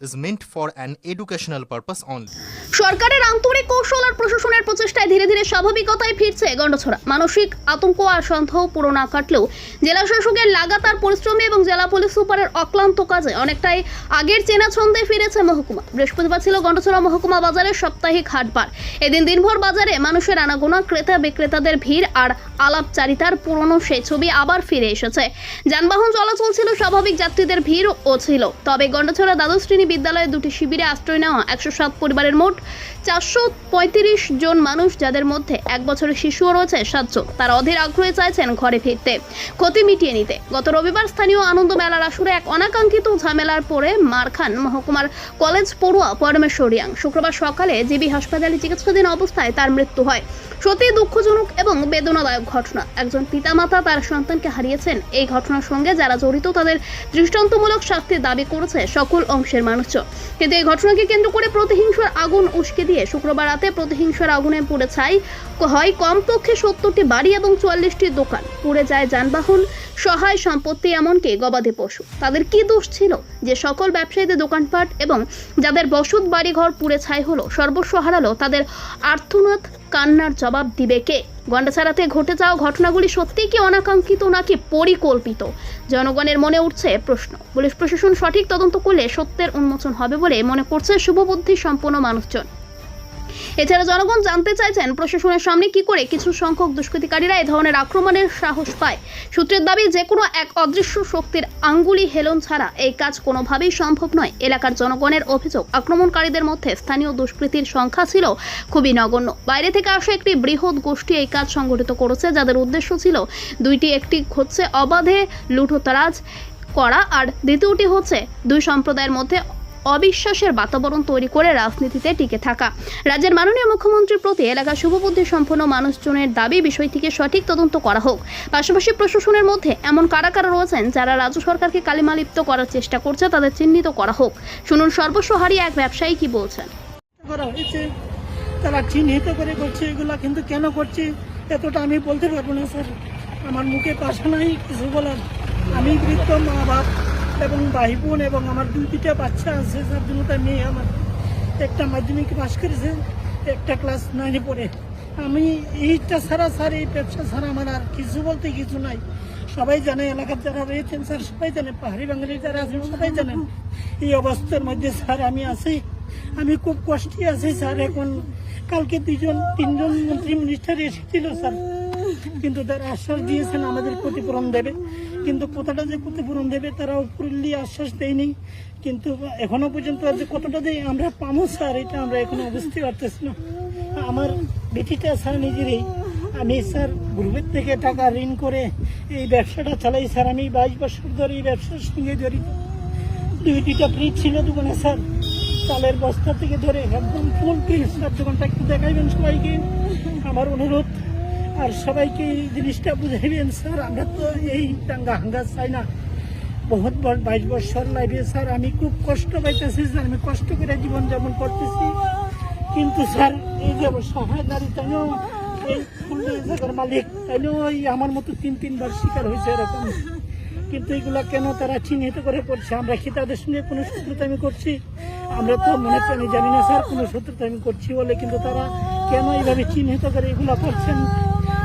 is meant for an educational purpose only. সরকারের আন্তরিক কৌশল আর প্রশাসনের প্রচেষ্টায় ধীরে ধীরে স্বাভাবিকতায় ফিরছে মানসিক আতঙ্ক আর সন্দেহ পুরো না কাটলেও জেলা শাসকের লাগাতার পরিশ্রমী এবং জেলা পুলিশ সুপারের অক্লান্ত কাজে অনেকটাই আগের চেনা ছন্দে ফিরেছে মহকুমা। বৃহস্পতিবার ছিল মহকুমা বাজারের সাপ্তাহিক হাটবার। এদিন দিনভর বাজারে মানুষের আনাগোনা, ক্রেতা বিক্রেতাদের ভিড় আর আলাপচারিতার পুরনো সেই ছবি আবার ফিরে এসেছে। যানবাহন চলাচল ছিল স্বাভাবিক যাত্রীদের ভিড় ও ছিল, তবে গন্ডছড়া দ্বাদশ শ্রেণি বিদ্যালয়ে দুটি শিবিরে আশ্রয় নেওয়া একশো সাত পরিবারের মোট চারশো পঁয়ত্রিশ জন মানুষ যাদের মধ্যে এক বছরের শিশুও রয়েছে, সাতজন। তারা অধীর আগ্রহে চাইছেন ঘরে ফিরতে। ক্ষতি মিটিয়ে নিতে। গত রবিবার স্থানীয় আনন্দ মেলার আসরে এক অনাকাঙ্ক্ষিত ঝামেলার পরে মারখান মহকুমার কলেজ পড়ুয়া পরমেশ্বর রিয়াং শুক্রবার সকালে জিবি হাসপাতালে চিকিৎসাধীন অবস্থায় তার মৃত্যু হয়। সত্যি দুঃখজনক এবং বেদনাদায়ক ঘটনা। একজন পিতামাতা তার সন্তানকে হারিয়েছেন। এই ঘটনার সঙ্গে যারা জড়িত, তাদের দৃষ্টান্তমূলক শাস্তির দাবি করেছে সকল অংশের মানুষজন। কিন্তু এই ঘটনাকে কেন্দ্র করে প্রতিহিংসার আগুন উস্কে দিয়ে শুক্রবার রাতে প্রতিহিংসার আগুনে পুড়ে ছাই হয় কমপক্ষে সত্তরটি বাড়ি এবং চুয়াল্লিশটি দোকান। পুড়ে যায় যানবাহন, সহায় সম্পত্তি এমনকি গবাদি পশু। তাদের কি দোষ ছিল? যে সকল ব্যবসায়ীদের দোকানপাট এবং যাদের বসত বাড়িঘর পুড়ে ছাই হলো, সর্বস্ব হারালো, তাদের আর্থনাথ কান্নার জবাব দিবে কে? গন্ডাছাড়াতে ঘটে যাওয়া ঘটনাগুলি সত্যিই কি অনাকাঙ্ক্ষিত নাকি পরিকল্পিত? জনগণের মনে উঠছে প্রশ্ন। পুলিশ প্রশাসন সঠিক তদন্ত করলে সত্যের উন্মোচন হবে বলে মনে করছে শুভবুদ্ধি সম্পন্ন মানুষজন। এছাড়া জনগণ জানতে চাইছেন প্রশাসনের সামনে কি করে কিছু সংখ্যক দুষ্কৃতিকারীরা এ ধরনের আক্রমণের সাহস পায়। সূত্রের দাবি যে কোনো এক অদৃশ্য শক্তির আঙ্গুলি হেলন ছাড়া এই কাজ কোনোভাবেই সম্ভব নয়। এলাকার জনগণের অভিযোগ, আক্রমণকারীদের মধ্যে স্থানীয় দুষ্কৃতির সংখ্যা ছিল খুবই নগণ্য। বাইরে থেকে আসা একটি বৃহৎ গোষ্ঠী এই কাজ সংগঠিত করেছে, যাদের উদ্দেশ্য ছিল দুইটি, একটি হচ্ছে অবাধে লুঠোতারাজ করা আর দ্বিতীয়টি হচ্ছে দুই সম্প্রদায়ের মধ্যে অবিশ্বাসের বাতাবরণ তৈরি করে রাজনীতিতে টিকে থাকা। রাজ্যের মাননীয় মুখ্যমন্ত্রীর প্রতি এলাকার শুভবুদ্ধি সম্পন্ন মানুষজনের দাবি বিষয়টিকে সঠিক তদন্ত করা হোক। পাশাপাশি প্রশাসনের মধ্যে এমন কারা কারা রয়েছেন যারা রাজ্য সরকারকে কালিমালিপ্ত করার চেষ্টা করছে, তাদের চিহ্নিত করা হোক। শুনুন, সর্বস্ব হারিয়ে এক ব্যবসায়ী কি বলছেন? তারা চিহ্নিত করে করছে এগুলা, কিন্তু কেন করছে, এতটা আমি বলতে পারব না, স্যার। আমার মুখে ভাষা নাই, কিছু বলার। আমি বৃদ্ধ মা বাপ এবং ভাই বোন এবং আমার দুই দুইটা বাচ্চা আছে স্যার দুটা মেয়ে আমার। একটা মাধ্যমিক পাস করেছে, একটা ক্লাস নাইনে পড়ে। আমি এইটা ছাড়া স্যার, এই ব্যবসা ছাড়া আমার আর কিছু বলতে কিছু নাই। সবাই জানে, এলাকার যারা রয়েছেন স্যার, সবাই জানে, পাহাড়ি বাঙালি যারা আছেন, সবাই জানেন এই অবস্থার মধ্যে স্যার আমি আছি। আমি খুব কষ্টে আছি স্যার, এখন কালকে দুজন তিনজন মন্ত্রী মিনিস্টার এসেছিল স্যার। কিন্তু তারা আশ্বাস দিয়েছেন আমাদের ক্ষতিপূরণ দেবে। কিন্তু কতটা যে ক্ষতিপূরণ দেবে তারা ফুললি আশ্বাস দেয়নি। কিন্তু এখনও পর্যন্ত যে কতটা যে আমরা পামো স্যার, এটা আমরা এখনও বুঝতে পারতেছি না। আমার বেটিটা স্যার নিজেরই। আমি স্যার গ্রুপের থেকে টাকা ঋণ করে এই ব্যবসাটা চালাই স্যার। আমি বাইশ বছর ধরে এই ব্যবসার সঙ্গে জড়িত। দুই দুইটা ফ্রিজ ছিল দোকানে স্যার। চালের বস্তা থেকে ধরে একদম ফুল ফ্রিজ স্যার, দোকানটা একটু দেখাইবেন সবাইকে? আমার অনুরোধ আর সবাইকে এই জিনিসটা বুঝাইবেন স্যার, আমরা তো এই দাঙ্গা হাঙ্গা চাই না বহুত বাইশ বছর লাইফে স্যার, আমি খুব কষ্ট পাইতেছি, স্যার, আমি কষ্ট করে জীবন যাপন করতেছি। কিন্তু, স্যার, এই যে সহায়দারি তাইও এই জায়গার মালিক তাইলেও ওই আমার মতো তিন তিনবার শিকার হয়েছে এরকম। কিন্তু এগুলা কেন তারা চিহ্নিত করে করছে? আমরা কি তাদের সঙ্গে কোনো শত্রুতা আমি করছি? আমরা তো মনে প্রাণে জানি না, স্যার, কোনো শত্রুতা আমি করছি বলে, কিন্তু তারা কেন এইভাবে চিহ্নিত করে এগুলা করছেন?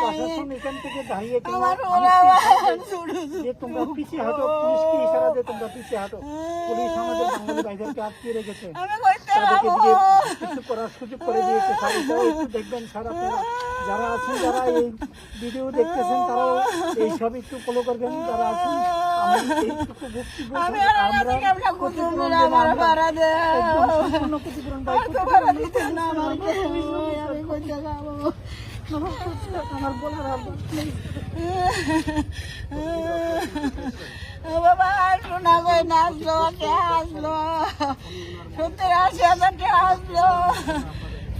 প্রশাসন এখান থেকে দাঁড়িয়ে যে তোমরা পিছিয়ে হাঁটো পুলিশকে ইশারা দিয়ে তোমরা পিছিয়ে হাঁটো। পুলিশ আমাদের বাঙালি ভাইদেরকে আটকে রেখেছে তাদেরকে দিয়ে কিছু করার সুযোগ করে দিয়েছে। একটু দেখবেন সারা যারা আছেন যারা এই ভিডিও দেখতেছেন তারাও এইসব একটু ফলো করবেন। যারা আছেন আমি বক্তব্য আমরা ক্ষতিপূরণ দেব, আমরা ক্ষতিপূরণ পাই। ক্ষতিপূরণ দিতে না, আমার আমার বলার আর নেই। ও বাবা শোনা যায় না আসলো টাকা আসলো সত্তর আশি হাজার টাকা আসলো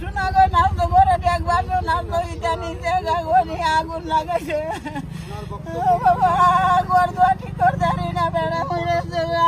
শোনা গো নাচলো ঘরে দেখবার তো ইটা নিচে গাগনি আগুন লাগাইছে বাবা ঘর দোয়া ঠিক করতে না বেড়া মরেছে গা